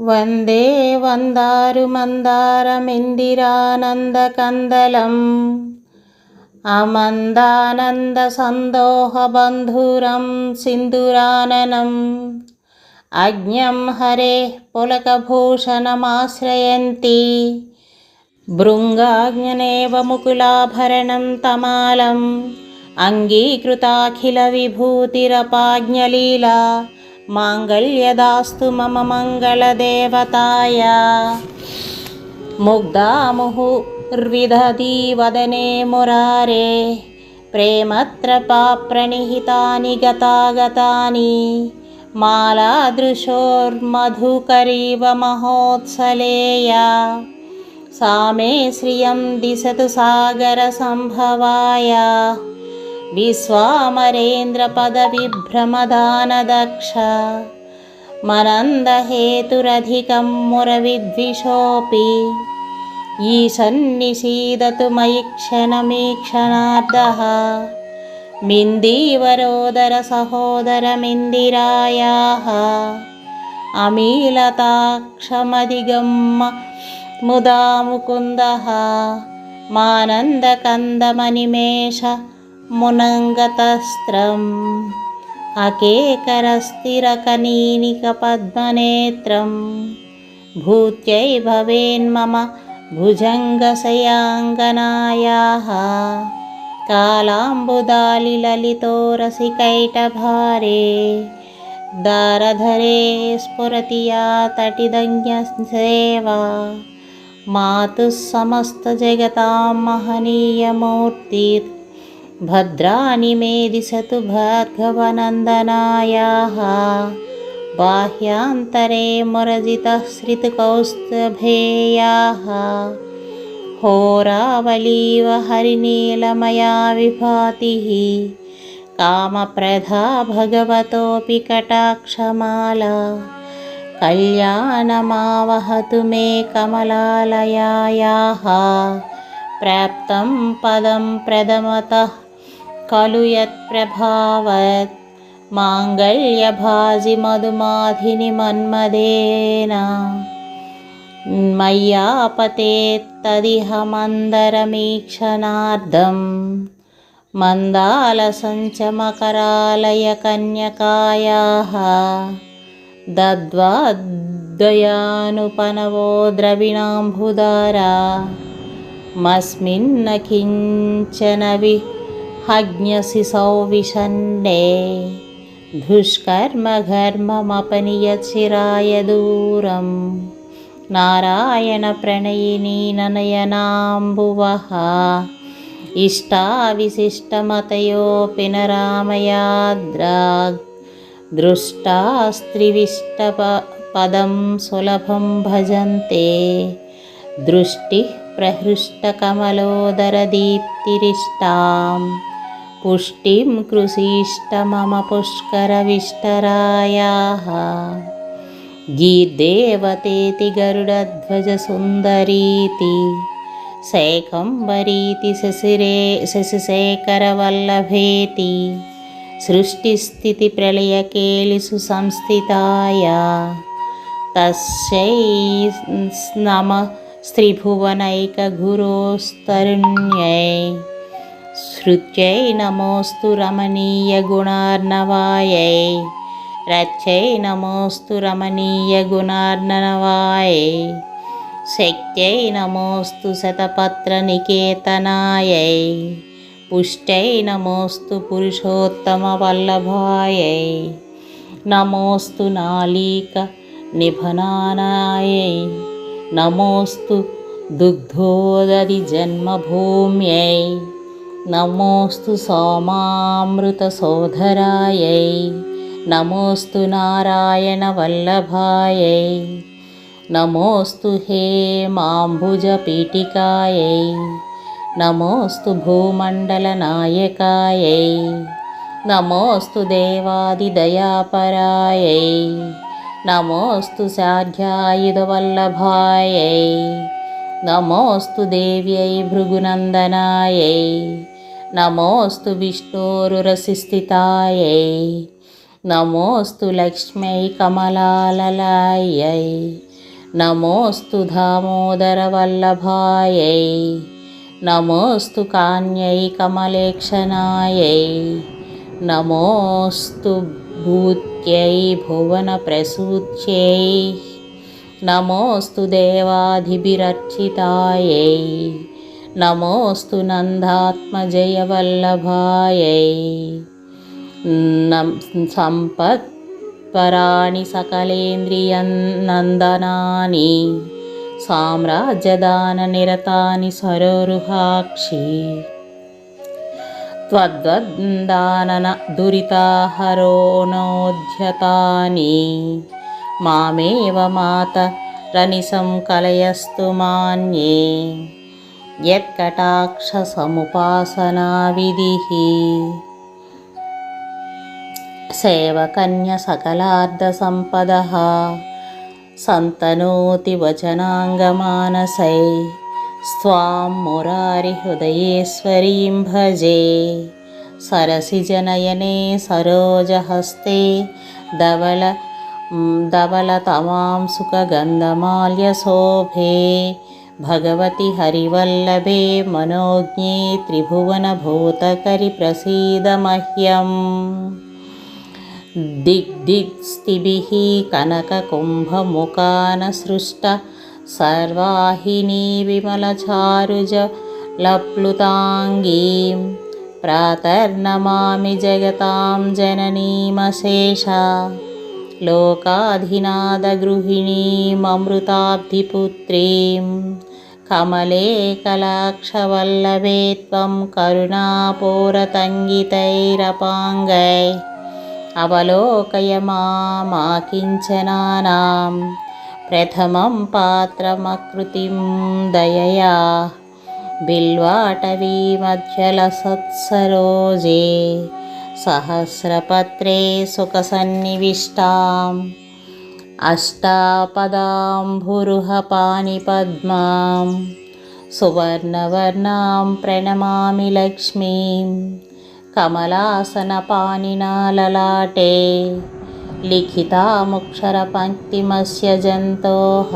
వందే వందారుమందారమిందిరానందకందలం అమందానందసందోహబంధురం సింధురాననం అజ్ఞం హరే పులకభూషణమాశ్రయంతి భృంగాజ్ఞనేవ ముకులాభరణం माङ्गल्यदास्तु मम मङ्गलदेवताय। मुग्धा मुहुर्विधी वदने मुरारे प्रेमत्रपाप्रणिहितानि गतागतानि मालादृशोर्मधुकरीव महोत्सलेया। सा मे श्रियं दिशतु सागरसम्भवाय। विश्वामरेन्द्रपदविभ्रमदानदक्ष। मनन्दहेतुरधिकं मुरविद्विषोऽपि। ईशन्निषीदतु मयि क्षणमीक्षणार्धः मिन्दीवरोदरसहोदरमिन्दिरायाः। अमीलताक्षमधिगम्म मुदा मुकुन्दः मानन्दकन्दमनिमेष मुनङ्गतस्त्रम् अकेकरस्थिरकनीनिकपद्मनेत्रं भूत्यै भवेन्मम भुजङ्गशयाङ्गनायाः कालाम्बुदालिललितोरसिकैटभारे दारधरे स्फुरति या तटिदज्ञसेवा मातुः समस्तजगतां महनीयमूर्तिर् भद्राणि मे दिशतु भार्गवनन्दनायाः बाह्यान्तरे मुरजितः श्रितकौस्तभेयाः होरावलीव हरिनीलमया विभातिः कामप्रधा भगवतोऽपि कटाक्षमाला कल्याणमावहतु मे कमलालयायाः प्राप्तं पदं प्रदमतः खलु यत्प्रभावत् माङ्गल्यभाजि मधुमाधिनि मन्मदेन। मय्यापतेत्तदिह मन्दरमीक्षणार्धं मन्दालसञ्चमकरालयकन्यकायाः दद्वाद्वयानुपनवो द्रविणाम्बुदारा मस्मिन्न किञ्चन विहज्ञसिसौ विषण्डे दुष्कर्मघर्ममपनियचिराय दूरं नारायणप्रणयिनी ननयनाम्बुवः इष्टाविशिष्टमतयोऽपि न रामयाद्राग् दृष्टास्त्रिविष्टपदं सुलभं भजन्ते दृष्टिः प्रहृष्टकमलोदरदीप्तिरिष्टां पुष्टिं कृषीष्ट मम पुष्करविष्टरायाः गीर्देवतेति गरुडध्वजसुन्दरीति शैखम्बरीति शशिरे शशिशेखरवल्लभेति सृष्टिस्थितिप्रलयकेलिषु संस्थिताया तस्यै नमः स्त्रिभुवनैकगुरोस्तरुण्यै श्रुत्यै नमोऽस्तु रमणीयगुणार्णवायै रच्यै नमोऽस्तु रमणीयगुणार्णवायै शक्त्यै नमोऽस्तु शतपत्रनिकेतनायै पुष्ट्यै नमोऽस्तु पुरुषोत्तमवल्लभायै नमोऽस्तु नालीकनिभनानायै नमोऽस्तु दुग्धोदरिजन्मभूम्यै नमोऽस्तु सोमामृतसोदरायै नमोऽस्तु नारायणवल्लभायै नमोऽस्तु हेमाम्बुजपीठिकायै नमोऽस्तु भूमण्डलनायकायै नमोऽस्तु देवादिदयापरायै नमोऽस्तु साध्यायुधवल्लभायै नमोऽस्तु देव्यै भृगुनन्दनायै నమోస్తు విష్ణోరురసిస్థితాయై నమోస్తు లక్ష్మై కమలాలలాయై. నమోస్తు దామోదరవల్లభాయై నమోస్తు కాన్యై కమలేక్షణాయై నమోస్తు భూత్యై భువనప్రసూత్యై నమోస్తు దేవాధిభిరర్చితాయై. నమోస్తు నందాత్మజయవల్లభాయై సంపత్పరాణి సకలేంద్రియన్నందనాని సామ్రాజ్యదాన నిరతాని సరోరుహాక్షి. త్వద్వద్దానన దురితాహరోనోద్యతాని మామేవ మాత రనిసం కలయస్తు మాన్యే. यत्कटाक्षसमुपासनाविधिः सेवकन्यसकलार्धसम्पदः सन्तनोति वचनाङ्गमानसै स्वां मुरारिहृदयेश्वरीं भजे सरसिजनयने सरोजहस्ते धवल धवलतमां सुखगन्धमाल्यशोभे भगवति हरिवल्लभे मनोज्ञे त्रिभुवनभूतकरि प्रसीद मह्यम् दिग्दिग्स्तिभिः कनककुम्भमुखानसृष्ट सर्वाहिनी विमलचारुजलप्लुताङ्गीं प्रातर्नमामि जगतां जननीमशेषा కమలే కలాక్షవల్లభే త్వం కరుణాపూరతంగితైరపాంగై అవలోకయ మాకించనానాం ప్రథమం పాత్రమకృతిం దయయా. బిల్వాటవీ మధ్యలసత్సరోజే. సహస్రపత్రే సుఖసన్నివిష్టాం. अष्टापदाम्भुरुहपानिपद्मां सुवर्णवर्णां प्रणमामि लक्ष्मीं कमलासनपानिना ललाटे लिखितामुक्षरपङ्क्तिमस्य जन्तोः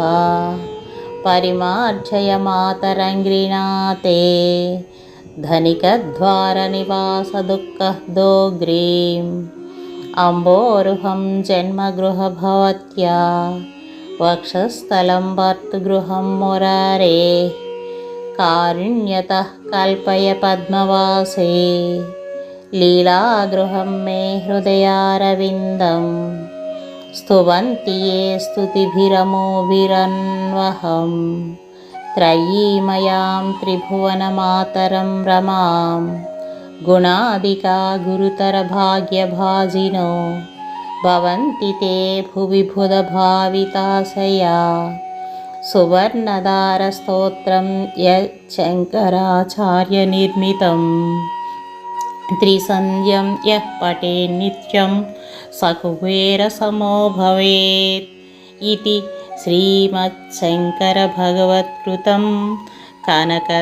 परिमार्जय मातरङ्घ्रिणाते धनिकद्वारनिवासदुःखदोग्रीम् अम्बोरुहं जन्मगृहभवत्या वक्षस्थलं भर्तृगृहं मुरारे कारुण्यतः कल्पय पद्मवासे लीलागृहं मे हृदयारविन्दं स्तुवन्ति ये स्तुतिभिरमोभिरन्वहं त्रयीमयां त्रिभुवनमातरं रमां गुणादिका गुरुतरभाग्यभाजिनो भवन्ति ते भुवि बुधभाविताशया सुवर्णदारस्तोत्रं यच्शङ्कराचार्यनिर्मितम् त्रिसन्ध्यं यः पठे नित्यं स कुबेरसमो भवेत् इति श्रीमच्छङ्करभगवत्कृतं कनकदारास्तोत्रम्